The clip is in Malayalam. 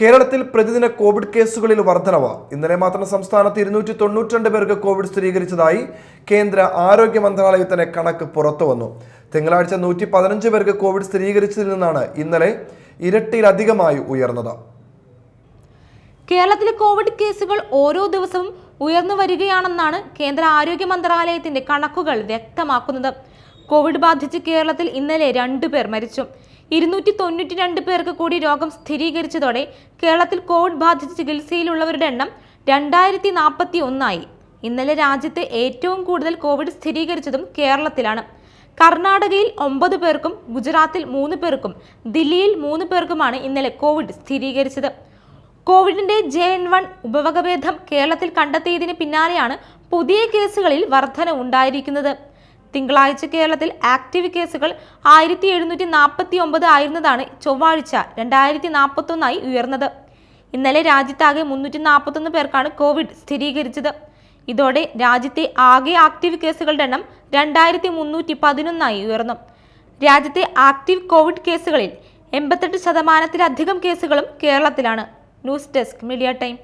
കേരളത്തിൽ പ്രതിദിന കോവിഡ് കേസുകളിൽ വർധനവ്. ഇന്നലെ മാത്രം സംസ്ഥാനത്ത് ഇരുന്നൂറ്റി തൊണ്ണൂറ്റിരണ്ട് പേർക്ക് കോവിഡ് സ്ഥിരീകരിച്ചതായി കേന്ദ്ര ആരോഗ്യ മന്ത്രാലയത്തിന്റെ കണക്ക് പുറത്തുവന്നു തിങ്കളാഴ്ച നൂറ്റി പതിനഞ്ച് പേർക്ക് കോവിഡ് സ്ഥിരീകരിച്ചതിൽ നിന്നാണ് ഇന്നലെ ഇരട്ടിയിലധികമായി ഉയർന്നത്. കേരളത്തിലെ കോവിഡ് കേസുകൾ ഓരോ ദിവസവും ഉയർന്നു വരികയാണെന്നാണ് കേന്ദ്ര ആരോഗ്യ മന്ത്രാലയത്തിന്റെ കണക്കുകൾ വ്യക്തമാക്കുന്നത്. കോവിഡ് ബാധിച്ച് കേരളത്തിൽ ഇന്നലെ രണ്ടു പേർ മരിച്ചു. ഇരുന്നൂറ്റി തൊണ്ണൂറ്റി രണ്ട് പേർക്ക് കൂടി രോഗം സ്ഥിരീകരിച്ചതോടെ കേരളത്തിൽ കോവിഡ് ബാധിച്ച് ചികിത്സയിലുള്ളവരുടെ എണ്ണം രണ്ടായിരത്തി നാൽപ്പത്തി ഒന്നായി ഇന്നലെ രാജ്യത്ത് ഏറ്റവും കൂടുതൽ കോവിഡ് സ്ഥിരീകരിച്ചതും കേരളത്തിലാണ്. കർണാടകയിൽ ഒമ്പത് പേർക്കും ഗുജറാത്തിൽ മൂന്ന് പേർക്കും ദില്ലിയിൽ മൂന്ന് പേർക്കുമാണ് ഇന്നലെ കോവിഡ് സ്ഥിരീകരിച്ചത്. കോവിഡിന്റെ ജെ എൻ വൺ ഉപവകഭേദം കേരളത്തിൽ കണ്ടെത്തിയതിന് പിന്നാലെയാണ് പുതിയ കേസുകളിൽ വർധന ഉണ്ടായിരിക്കുന്നത് തിങ്കളാഴ്ച കേരളത്തിൽ ആക്റ്റീവ് കേസുകൾ ആയിരത്തി എഴുന്നൂറ്റി നാൽപ്പത്തി ഒമ്പത് ആയിരുന്നതാണ് ചൊവ്വാഴ്ച രണ്ടായിരത്തി നാൽപ്പത്തൊന്നായി ഉയർന്നത്. ഇന്നലെ രാജ്യത്താകെ മുന്നൂറ്റി നാൽപ്പത്തൊന്ന് പേർക്കാണ് കോവിഡ് സ്ഥിരീകരിച്ചത്. ഇതോടെ രാജ്യത്തെ ആകെ ആക്റ്റീവ് കേസുകളുടെ എണ്ണം രണ്ടായിരത്തി മുന്നൂറ്റി പതിനൊന്നായി ഉയർന്നു. രാജ്യത്തെ ആക്റ്റീവ് കോവിഡ് കേസുകളിൽ എൺപത്തെട്ട് ശതമാനത്തിലധികം കേസുകളും കേരളത്തിലാണ്. News desk media time.